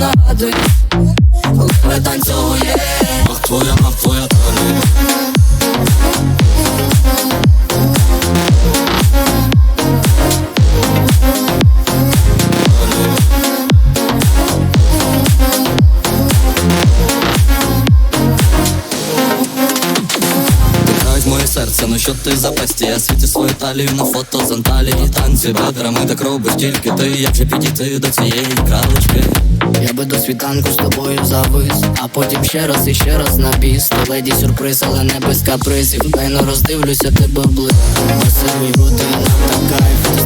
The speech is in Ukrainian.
канади, леве танцює, Ах твоя, мах твоя тани. Моє серце, ну що ти за я світі свою талію на фото з Анталії Танці бедрами так робиш тільки ти. Як же підійти до цієї кралочки? би до світанку з тобою завис, а потім ще раз і ще раз на біс леді сюрприз, але не без капризів. Тайно роздивлюся тебе близько. Без бути нам кайф